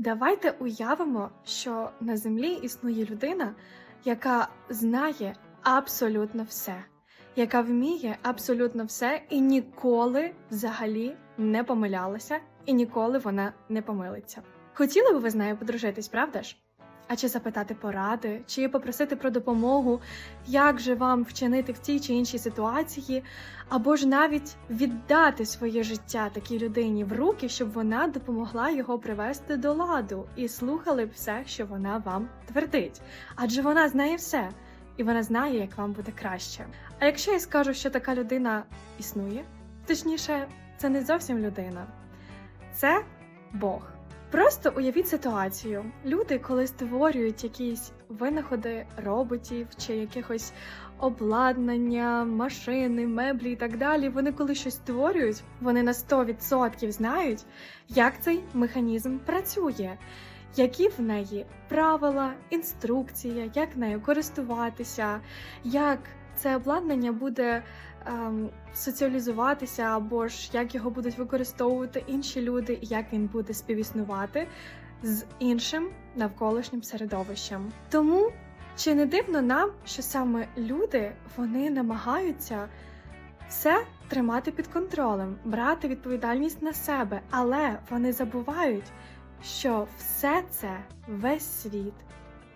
Давайте уявимо, що на землі існує людина, яка знає абсолютно все, яка вміє абсолютно все і ніколи взагалі не помилялася, і ніколи вона не помилиться. Хотіли би ви з нею подружитись, правда ж? А чи запитати поради, чи попросити про допомогу, як же вам вчинити в тій чи іншій ситуації, або ж навіть віддати своє життя такій людині в руки, щоб вона допомогла його привести до ладу і слухали все, що вона вам твердить. Адже вона знає все, і вона знає, як вам буде краще. А якщо я скажу, що така людина існує, точніше, це не зовсім людина, це Бог. Просто уявіть ситуацію. Люди, коли створюють якісь винаходи роботів чи якихось обладнання, машини, меблі і так далі, вони коли щось створюють, вони на 100% знають, як цей механізм працює, які в неї правила, інструкція, як нею користуватися, як це обладнання буде ем, соціалізуватися, або ж як його будуть використовувати інші люди, і як він буде співіснувати з іншим навколишнім середовищем. Тому чи не дивно нам, що саме люди вони намагаються все тримати під контролем, брати відповідальність на себе, але вони забувають, що все це весь світ.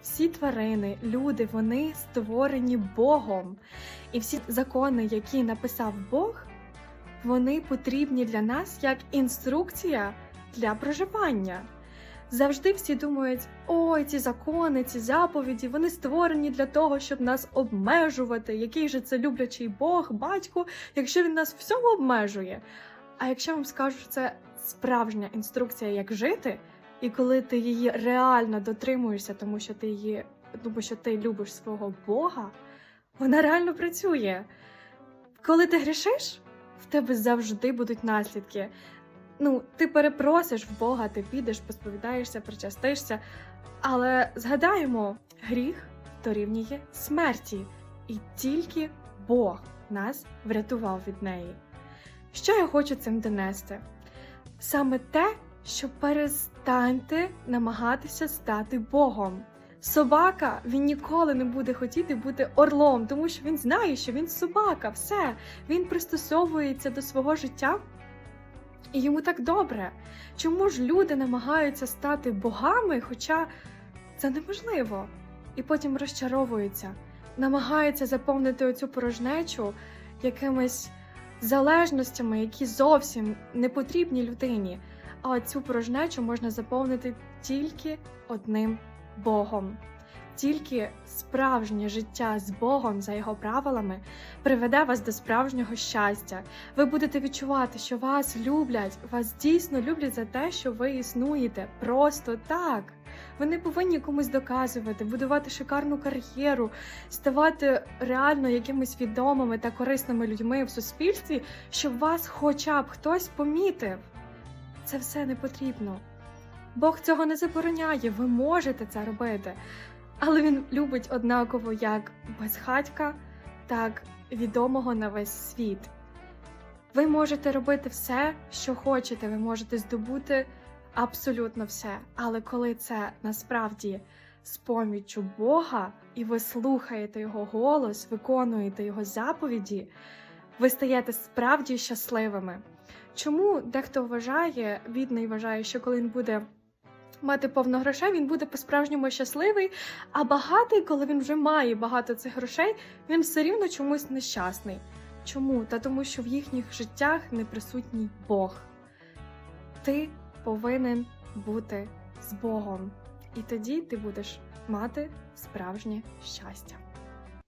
Всі тварини, люди, вони створені Богом. І всі закони, які написав Бог, вони потрібні для нас як інструкція для проживання. Завжди всі думають, ой, ці закони, ці заповіді, вони створені для того, щоб нас обмежувати. Який же це люблячий Бог, батько, якщо він нас всьому обмежує. А якщо вам скажу, що це справжня інструкція, як жити, і коли ти її реально дотримуєшся, тому що ти її, тому що ти любиш свого Бога, вона реально працює. Коли ти грішиш, в тебе завжди будуть наслідки. Ну, ти перепросиш в Бога, ти підеш, посповідаєшся, причастишся. Але згадаємо, гріх дорівнює смерті, і тільки Бог нас врятував від неї. Що я хочу цим донести? Саме те, що перестаньте намагатися стати Богом. Собака він ніколи не буде хотіти бути орлом, тому що він знає, що він собака, все. Він пристосовується до свого життя, і йому так добре. Чому ж люди намагаються стати богами, хоча це неможливо, і потім розчаровуються, намагаються заповнити оцю порожнечу якимись залежностями, які зовсім не потрібні людині. А цю порожнечу можна заповнити тільки одним Богом. Тільки справжнє життя з Богом за його правилами приведе вас до справжнього щастя. Ви будете відчувати, що вас люблять, вас дійсно люблять за те, що ви існуєте. Просто так. Ви не повинні комусь доказувати, будувати шикарну кар'єру, ставати реально якимись відомими та корисними людьми в суспільстві, щоб вас хоча б хтось помітив. Це все не потрібно. Бог цього не забороняє, ви можете це робити. Але він любить однаково як безхатька, так відомого на весь світ. Ви можете робити все, що хочете, ви можете здобути абсолютно все. Але коли це насправді з поміччю Бога, і ви слухаєте Його голос, виконуєте Його заповіді, ви стаєте справді щасливими. Чому дехто вважає, бідний вважає, що коли він буде мати повно грошей, він буде по-справжньому щасливий, а багатий, коли він вже має багато цих грошей, він все рівно чомусь нещасний. Чому? Та тому, що в їхніх життях не присутній Бог. Ти повинен бути з Богом, і тоді ти будеш мати справжнє щастя.